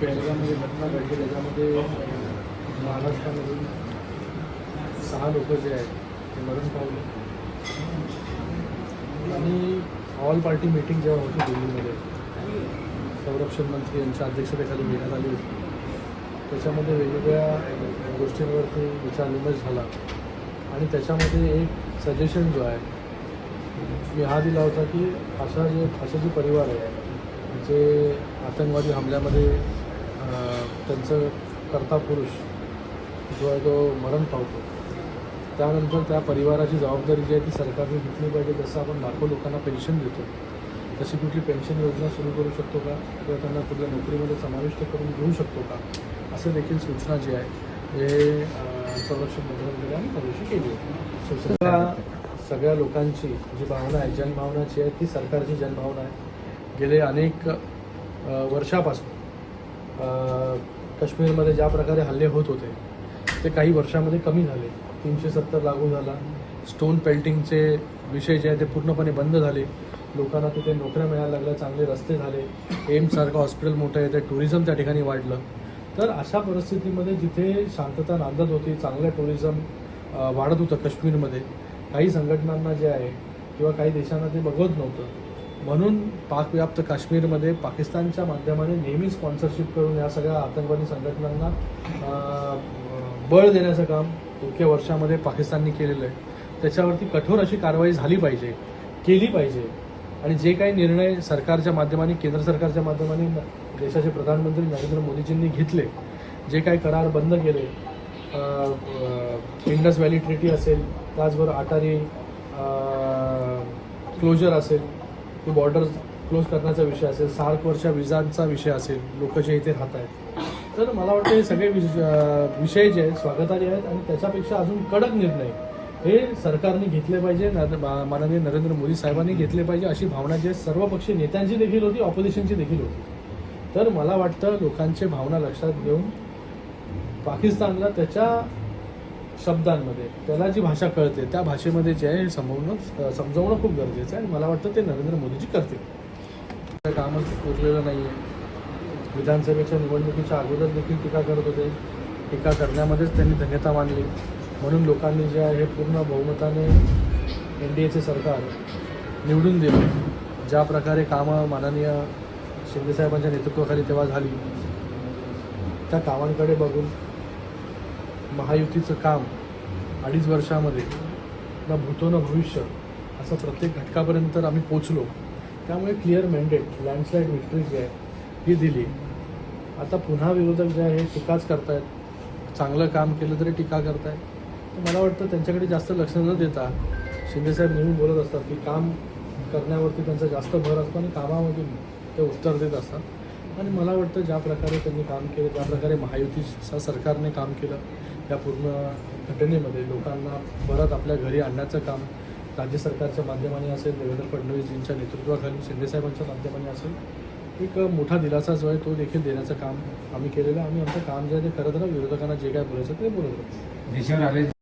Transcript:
पेहलगाममध्ये घटना घडली त्याच्यामध्ये महाराष्ट्रामधून सहा लोक जे आहेत ते मरण पावले. आणि ऑल पार्टी मीटिंग जेव्हा होती दिल्लीमध्ये संरक्षण मंत्री यांच्या अध्यक्षतेखाली घेण्यात आली होती. त्याच्यामध्ये वेगवेगळ्या गोष्टींवरती विचारविमर्श झाला. आणि त्याच्यामध्ये एक सजेशन जो आहे मी हा दिला होता की अशा जे असे जे परिवार आहे जे आतंकवादी हमल्यामध्ये त्यांचं कर्ता पुरुष जो आहे तो मरण पावतो. त्यानंतर त्या परिवाराची जबाबदारी जी आहे ती सरकारने घेतली पाहिजे. जसं आपण लाखो लोकांना पेन्शन देतो तशी कुठली पेन्शन योजना सुरू करू शकतो का? किंवा त्यांना कुठल्या नोकरीमध्ये समाविष्ट करून घेऊ शकतो का? असं देखील सूचना जी आहे हे संरक्षण मंत्रालयाने आम्ही त्या दिवशी केली होती. सगळ्या सगळ्या लोकांची जी भावना आहे जनभावनाची आहे ती सरकारची जनभावना आहे. गेले अनेक वर्षापासून. काश्मीरमध्ये ज्या प्रकारे हल्ले होत होते ते काही वर्षामध्ये कमी झाले. तीनशे सत्तर लागू झाला. स्टोन पेल्टिंगचे विषय जे आहे ते पूर्णपणे बंद झाले. लोकांना तिथे नोकऱ्या मिळायला लागल्या चांगले रस्ते झाले. एम्ससारखं हॉस्पिटल मोठं आहे ते टुरिझम त्या ठिकाणी वाढलं. तर अशा परिस्थितीमध्ये जिथे शांतता नांदत होती चांगलं टुरिझम वाढत होतं काश्मीरमध्ये काही संघटनांना जे आहे किंवा काही देशांना ते बघवत नव्हतं. म्हणून पाकव्याप्त काश्मीरमध्ये पाकिस्तानच्या माध्यमाने नेहमी स्पॉन्सरशिप करून या सगळ्या आतंकवादी संघटनांना बळ देण्याचं काम इतक्या वर्षामध्ये पाकिस्ताननी केलेलं आहे. त्याच्यावरती कठोर अशी कारवाई झाली पाहिजे केली पाहिजे. आणि जे काही निर्णय सरकारच्या माध्यमाने केंद्र सरकारच्या माध्यमाने देशाचे प्रधानमंत्री नरेंद्र मोदीजींनी घेतले जे काही करार बंद केले इंडस व्हॅली ट्रिटी असेल त्याचबरोबर अटारी क्लोजर असेल की बॉर्डर क्लोज करण्याचा विषय असेल सार्कवरच्या विजांचा विषय असेल लोक जे इथे राहत आहेत. तर मला वाटतं हे सगळे विष- विषय जे आहेत स्वागताचे आहेत आणि त्याच्यापेक्षा अजून कडक निर्णय हे सरकारने घेतले पाहिजे माननीय नरेंद्र मोदी साहेबांनी घेतले पाहिजे अशी भावना जी आहे सर्वपक्षीय नेत्यांची देखील होती ऑपोजिशनची देखील होती. तर मला वाटतं लोकांचे भावना लक्षात घेऊन पाकिस्तानला त्याच्या शब्दांमध्ये. त्याला जी भाषा कळते त्या भाषेमध्ये जे आहे हे समजवणं समजवणं खूप गरजेचं आहे आणि मला वाटतं ते नरेंद्र मोदीजी करतील. कामच उरलेलं नाही आहे विधानसभेच्या निवडणुकीच्या अगोदर देखील टीका करत होते. टीका करण्यामध्येच त्यांनी धन्यता मानली. म्हणून लोकांनी जे आहे हे पूर्ण बहुमताने एन डी एचे सरकार निवडून दिलं. ज्या प्रकारे कामं माननीय शिंदेसाहेबांच्या नेतृत्वाखाली तेव्हा झाली त्या कामांकडे बघून महायुतीचं काम अडीच वर्षामध्ये ना भूतो ना भविष्य असं प्रत्येक घटकापर्यंत आम्ही पोचलो. त्यामुळे क्लिअर मॅन्डेट लँडस्लाईड विक्ट्री जी आहे ही दिली. आता पुन्हा विरोधक जे आहे टीकाच करतायत. चांगलं काम केलं तरी टीका करतायत. तर मला वाटतं त्यांच्याकडे जास्त लक्ष न देता शिंदेसाहेब नेहमी बोलत असतात की काम करण्यावरती त्यांचा जास्त भर असतो आणि कामामधून ते उत्तर देत असतात. आणि मला वाटतं ज्या प्रकारे त्यांनी काम केलं ज्या प्रकारे महायुतीच्या सरकारने काम केलं या पूर्ण घटनेमध्ये लोकांना परत आपल्या घरी आणण्याचं काम राज्य सरकारच्या माध्यमाने असेल देवेंद्र फडणवीसजींच्या नेतृत्वाखाली शिंदेसाहेबांच्या माध्यमाने असेल एक मोठा दिलासा जो आहे तो देखील देण्याचं काम आम्ही केलेलं आम्ही आमचं काम जे आहे ते करत राहू विरोधकांना जे काय बोलायचं ते बोलत राहू देशावर आले